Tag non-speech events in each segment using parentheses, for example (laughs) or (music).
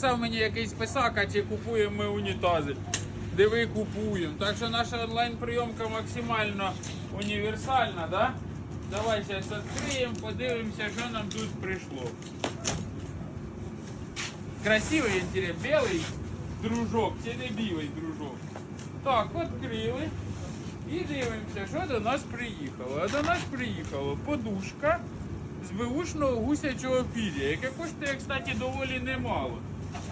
Писав мені якийсь писака, чи купуємо ми унітази. Диви, купуємо. Так що наша онлайн-прийомка максимально універсальна, да? Давай зараз відкриємо, подивимося, що нам тут прийшло. Красивий інтерес, білий дружок, чи не білий дружок. Так, відкрили. І дивимося, що до нас приїхало. А до нас приїхало подушка з беушного гусячого пір'я, яке коштує, кстати, доволі немало.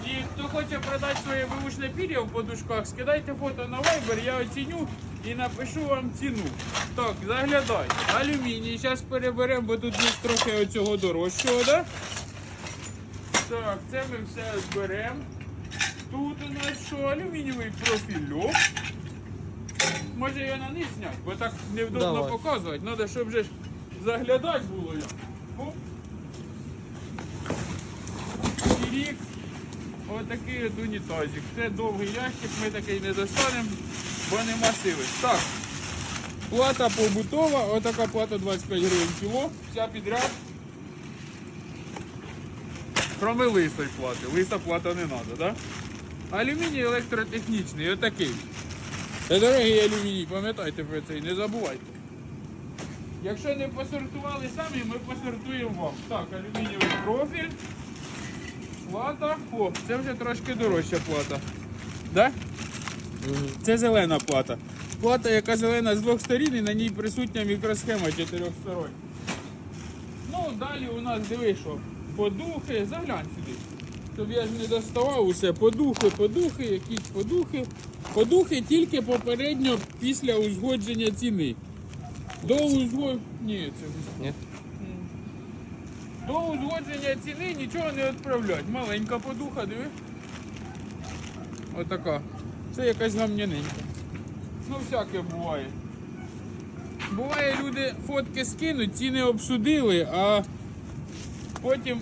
І хто хоче продати своє беушне пір'я в подушках, скидайте фото на Viber, я оціню і напишу вам ціну. Так, заглядай. Алюміній, зараз переберемо, бо тут є трохи оцього дорожчого, да? Так, це ми все зберемо. Тут у нас що, алюмінієвий профільок. Може його на низ зняти, бо так невдобно Давай. показувати. Треба, щоб вже ж заглядати було. Оп. Рік. Отакий от унітазик. Це довгий ящик, ми такий не достанемо, бо нема сили. Так. Плата побутова, отака плата 25 гривень кіло, вся підряд. Кроме лисої плати. Лиса плата не треба? Да? Алюміній електротехнічний, отакий. Це дорогий алюміній, пам'ятайте про це і не забувайте. Якщо не посортували самі, ми посортуємо вам. Так, алюмінієвий профіль. Плата. О, це вже трошки дорожча плата. Да? Це зелена плата. Плата, яка зелена з двох сторін, і на ній присутня мікросхема чотирьохстороння. Ну, далі у нас диви, подухи, заглянь сюди. Щоб я ж не доставав усе, подухи, подухи, якісь подухи. Подухи тільки попередньо після узгодження ціни. До узгодження. Ні, це Ні? До узгодження ціни нічого не відправлять. Маленька подуха, диви. Отака. Це якась гамняненька. Ну, всяке буває. Буває, люди фотки скинуть, ціни обсудили, а потім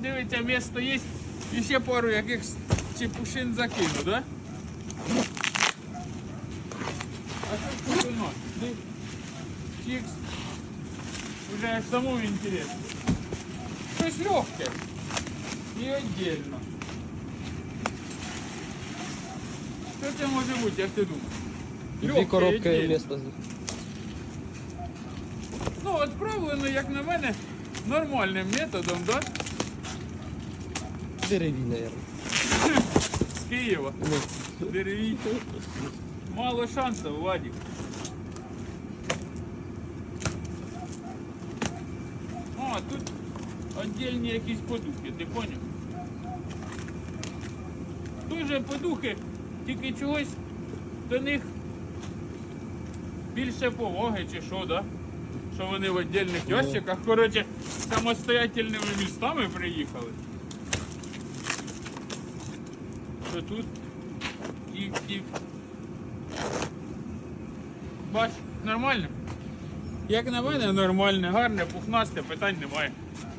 дивиться, місто є і ще пару якихось чепушин закину, да? А що тут у нас? Чікс. Уже аж самому интересно. Щось легке. І віддільно. Що це може бути, як ти думаєш? Дві Легке і коробки віддільно. вместо. Ну, відправлено, як на мене, нормальним методом, да? Дереві, наверное. (laughs) З Києва. Ну, Деревій. Мало шансів, Владик. А, тут віддільні якісь подухи, ти поняв? Дуже подухи, тільки чогось до них більше поваги чи що, да? Що вони в віддільних Ну. ящиках, коротше, самостоятельними містами приїхали. Що тут? Тік-тік. Бач, нормально? Як на мене, нормальне, гарне, пухнасте, питань немає.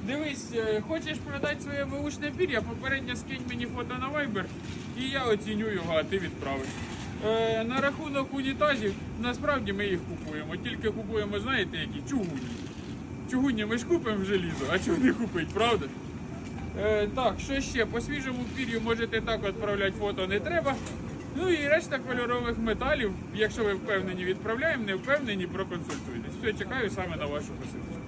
Дивись, е, хочеш продати своє беушне пір'я, попередньо скинь мені фото на Viber і я оціню його, а ти відправиш. Е, на рахунок унітазів, насправді ми їх купуємо. Тільки купуємо, знаєте, які чугунні. Чугунні ми ж купимо желізо, а чого не купить, правда? Е, так, що ще? По свіжому пір'ю можете так відправляти фото не треба. Ну і решта кольорових металів, якщо ви впевнені, відправляємо, не впевнені, проконсультуйтесь. Все, чекаю саме на вашу посилку.